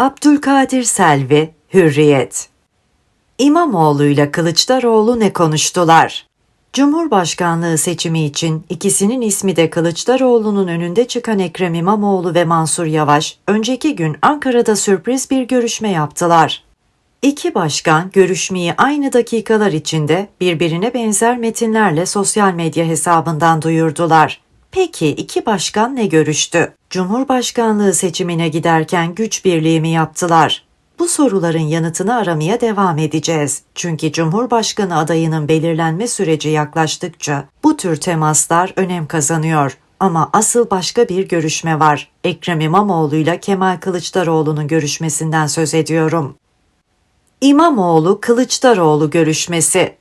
Abdülkadir Selvi, Hürriyet İmamoğlu ile Kılıçdaroğlu ne konuştular? Cumhurbaşkanlığı seçimi için ikisinin ismi de Kılıçdaroğlu'nun önünde çıkan Ekrem İmamoğlu ve Mansur Yavaş, önceki gün Ankara'da sürpriz bir görüşme yaptılar. İki başkan görüşmeyi aynı dakikalar içinde birbirine benzer metinlerle sosyal medya hesabından duyurdular. Peki iki başkan ne görüştü? Cumhurbaşkanlığı seçimine giderken güç birliği mi yaptılar? Bu soruların yanıtını aramaya devam edeceğiz. Çünkü Cumhurbaşkanı adayının belirlenme süreci yaklaştıkça bu tür temaslar önem kazanıyor. Ama asıl başka bir görüşme var. Ekrem İmamoğlu ile Kemal Kılıçdaroğlu'nun görüşmesinden söz ediyorum. İmamoğlu Kılıçdaroğlu görüşmesi.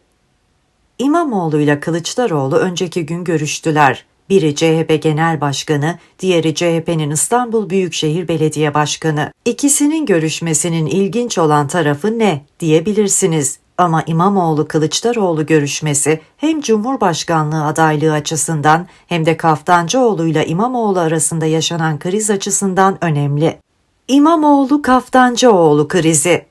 İmamoğlu ile Kılıçdaroğlu önceki gün görüştüler. Biri CHP Genel Başkanı, diğeri CHP'nin İstanbul Büyükşehir Belediye Başkanı. İkisinin görüşmesinin ilginç olan tarafı ne diyebilirsiniz. Ama İmamoğlu Kılıçdaroğlu görüşmesi hem Cumhurbaşkanlığı adaylığı açısından hem de Kaftancıoğlu ile İmamoğlu arasında yaşanan kriz açısından önemli. İmamoğlu Kaftancıoğlu krizi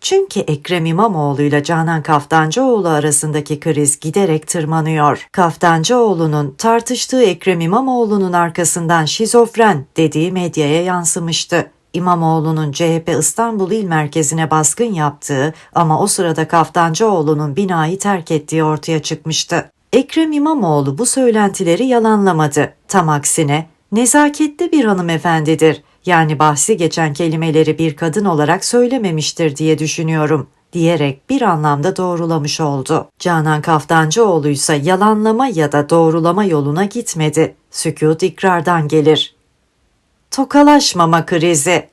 çünkü Ekrem İmamoğlu ile Canan Kaftancıoğlu arasındaki kriz giderek tırmanıyor. Kaftancıoğlu'nun tartıştığı Ekrem İmamoğlu'nun arkasından şizofren dediği medyaya yansımıştı. İmamoğlu'nun CHP İstanbul İl Merkezi'ne baskın yaptığı ama o sırada Kaftancıoğlu'nun binayı terk ettiği ortaya çıkmıştı. Ekrem İmamoğlu bu söylentileri yalanlamadı. Tam aksine nezaketli bir hanımefendidir yani bahsi geçen kelimeleri bir kadın olarak söylememiştir diye düşünüyorum diyerek bir anlamda doğrulamış oldu. Canan Kaftancıoğlu ise yalanlama ya da doğrulama yoluna gitmedi. Sükut ikrardan gelir. Tokalaşmama krizi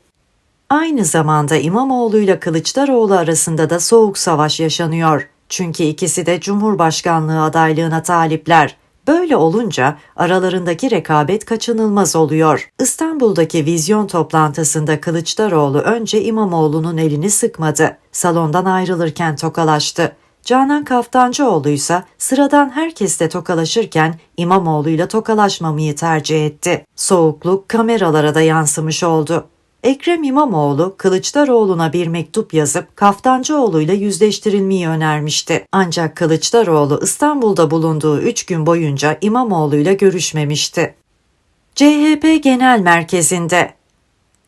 Aynı zamanda İmamoğlu ile Kılıçdaroğlu arasında da soğuk savaş yaşanıyor. Çünkü ikisi de Cumhurbaşkanlığı adaylığına talipler. Böyle olunca aralarındaki rekabet kaçınılmaz oluyor. İstanbul'daki vizyon toplantısında Kılıçdaroğlu önce İmamoğlu'nun elini sıkmadı. Salondan ayrılırken tokalaştı. Canan Kaftancıoğlu ise sıradan herkesle tokalaşırken İmamoğlu ile tokalaşmamayı tercih etti. Soğukluk kameralara da yansımış oldu. Ekrem İmamoğlu Kılıçdaroğlu'na bir mektup yazıp Kaftancıoğlu yüzleştirilmeyi önermişti. Ancak Kılıçdaroğlu İstanbul'da bulunduğu 3 gün boyunca İmamoğlu ile görüşmemişti. CHP Genel Merkezi'nde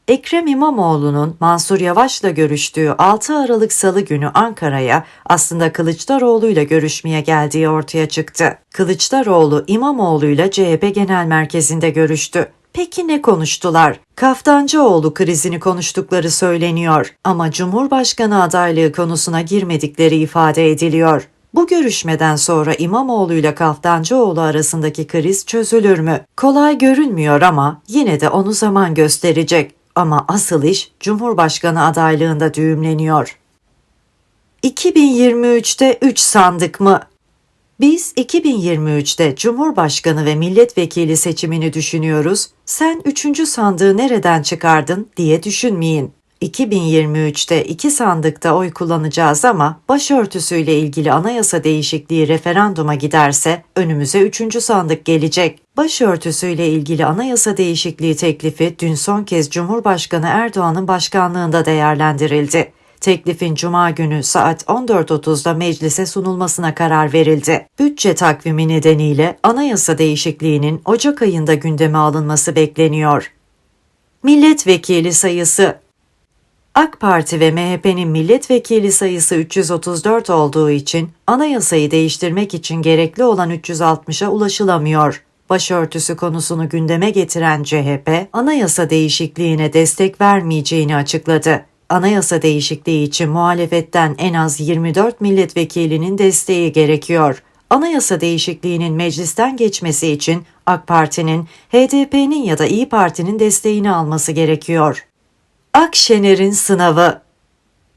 Ekrem İmamoğlu'nun Mansur Yavaş'la görüştüğü 6 Aralık Salı günü Ankara'ya aslında Kılıçdaroğlu ile görüşmeye geldiği ortaya çıktı. Kılıçdaroğlu İmamoğlu ile CHP Genel Merkezi'nde görüştü. Peki ne konuştular? Kaftancıoğlu krizini konuştukları söyleniyor ama Cumhurbaşkanı adaylığı konusuna girmedikleri ifade ediliyor. Bu görüşmeden sonra İmamoğlu ile Kaftancıoğlu arasındaki kriz çözülür mü? Kolay görünmüyor ama yine de onu zaman gösterecek. Ama asıl iş Cumhurbaşkanı adaylığında düğümleniyor. 2023'te 3 sandık mı? Biz 2023'te Cumhurbaşkanı ve milletvekili seçimini düşünüyoruz. Sen üçüncü sandığı nereden çıkardın diye düşünmeyin. 2023'te iki sandıkta oy kullanacağız ama başörtüsüyle ilgili anayasa değişikliği referanduma giderse önümüze üçüncü sandık gelecek. Başörtüsüyle ilgili anayasa değişikliği teklifi dün son kez Cumhurbaşkanı Erdoğan'ın başkanlığında değerlendirildi. Teklifin cuma günü saat 14.30'da meclise sunulmasına karar verildi. Bütçe takvimi nedeniyle anayasa değişikliğinin Ocak ayında gündeme alınması bekleniyor. Milletvekili sayısı AK Parti ve MHP'nin milletvekili sayısı 334 olduğu için anayasayı değiştirmek için gerekli olan 360'a ulaşılamıyor. Başörtüsü konusunu gündeme getiren CHP, anayasa değişikliğine destek vermeyeceğini açıkladı anayasa değişikliği için muhalefetten en az 24 milletvekilinin desteği gerekiyor. Anayasa değişikliğinin meclisten geçmesi için AK Parti'nin, HDP'nin ya da İyi Parti'nin desteğini alması gerekiyor. Akşener'in sınavı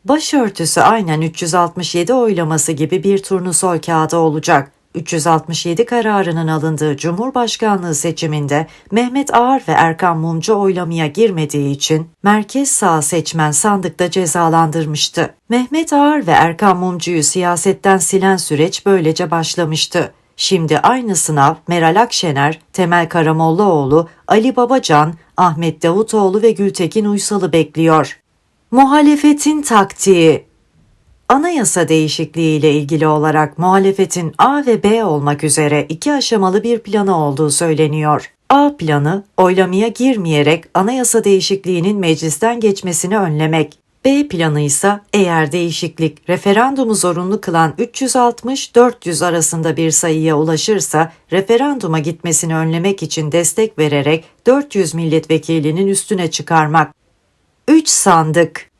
Başörtüsü aynen 367 oylaması gibi bir turnusol kağıdı olacak. 367 kararının alındığı Cumhurbaşkanlığı seçiminde Mehmet Ağar ve Erkan Mumcu oylamaya girmediği için merkez sağ seçmen sandıkta cezalandırmıştı. Mehmet Ağar ve Erkan Mumcu'yu siyasetten silen süreç böylece başlamıştı. Şimdi aynı sınav Meral Akşener, Temel Karamollaoğlu, Ali Babacan, Ahmet Davutoğlu ve Gültekin Uysal'ı bekliyor. Muhalefetin taktiği Anayasa değişikliği ile ilgili olarak muhalefetin A ve B olmak üzere iki aşamalı bir planı olduğu söyleniyor. A planı, oylamaya girmeyerek anayasa değişikliğinin meclisten geçmesini önlemek. B planı ise eğer değişiklik referandumu zorunlu kılan 360-400 arasında bir sayıya ulaşırsa referanduma gitmesini önlemek için destek vererek 400 milletvekilinin üstüne çıkarmak. 3 sandık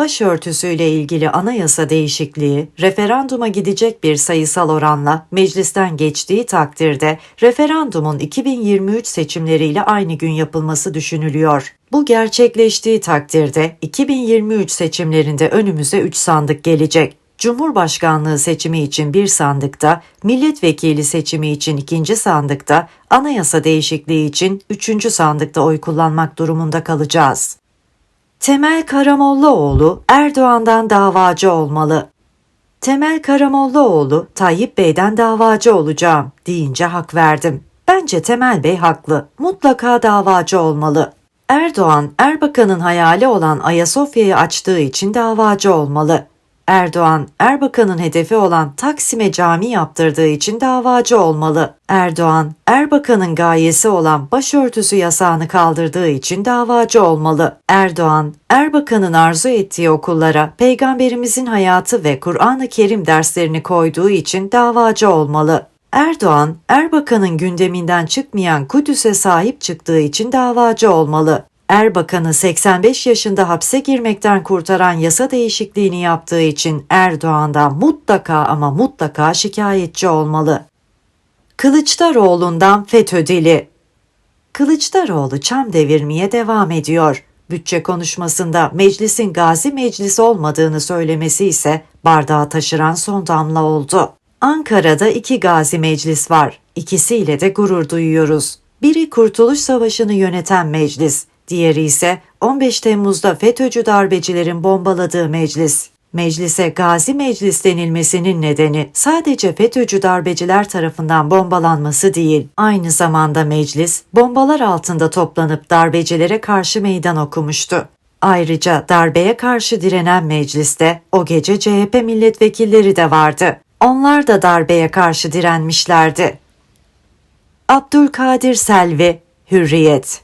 Başörtüsüyle ilgili anayasa değişikliği referanduma gidecek bir sayısal oranla meclisten geçtiği takdirde referandumun 2023 seçimleriyle aynı gün yapılması düşünülüyor. Bu gerçekleştiği takdirde 2023 seçimlerinde önümüze 3 sandık gelecek. Cumhurbaşkanlığı seçimi için bir sandıkta, milletvekili seçimi için ikinci sandıkta, anayasa değişikliği için üçüncü sandıkta oy kullanmak durumunda kalacağız. Temel Karamollaoğlu Erdoğan'dan davacı olmalı. Temel Karamollaoğlu Tayyip Bey'den davacı olacağım deyince hak verdim. Bence Temel Bey haklı. Mutlaka davacı olmalı. Erdoğan, Erbakan'ın hayali olan Ayasofya'yı açtığı için davacı olmalı. Erdoğan, Erbakan'ın hedefi olan Taksim'e cami yaptırdığı için davacı olmalı. Erdoğan, Erbakan'ın gayesi olan başörtüsü yasağını kaldırdığı için davacı olmalı. Erdoğan, Erbakan'ın arzu ettiği okullara Peygamberimizin hayatı ve Kur'an-ı Kerim derslerini koyduğu için davacı olmalı. Erdoğan, Erbakan'ın gündeminden çıkmayan Kudüs'e sahip çıktığı için davacı olmalı. Erbakan'ı 85 yaşında hapse girmekten kurtaran yasa değişikliğini yaptığı için Erdoğan'dan mutlaka ama mutlaka şikayetçi olmalı. Kılıçdaroğlu'ndan FETÖ dili Kılıçdaroğlu çam devirmeye devam ediyor. Bütçe konuşmasında meclisin gazi meclis olmadığını söylemesi ise bardağı taşıran son damla oldu. Ankara'da iki gazi meclis var. İkisiyle de gurur duyuyoruz. Biri Kurtuluş Savaşı'nı yöneten meclis, diğeri ise 15 Temmuz'da FETÖ'cü darbecilerin bombaladığı meclis. Meclise Gazi Meclis denilmesinin nedeni sadece FETÖ'cü darbeciler tarafından bombalanması değil, aynı zamanda meclis bombalar altında toplanıp darbecilere karşı meydan okumuştu. Ayrıca darbeye karşı direnen mecliste o gece CHP milletvekilleri de vardı. Onlar da darbeye karşı direnmişlerdi. Abdülkadir Selvi, Hürriyet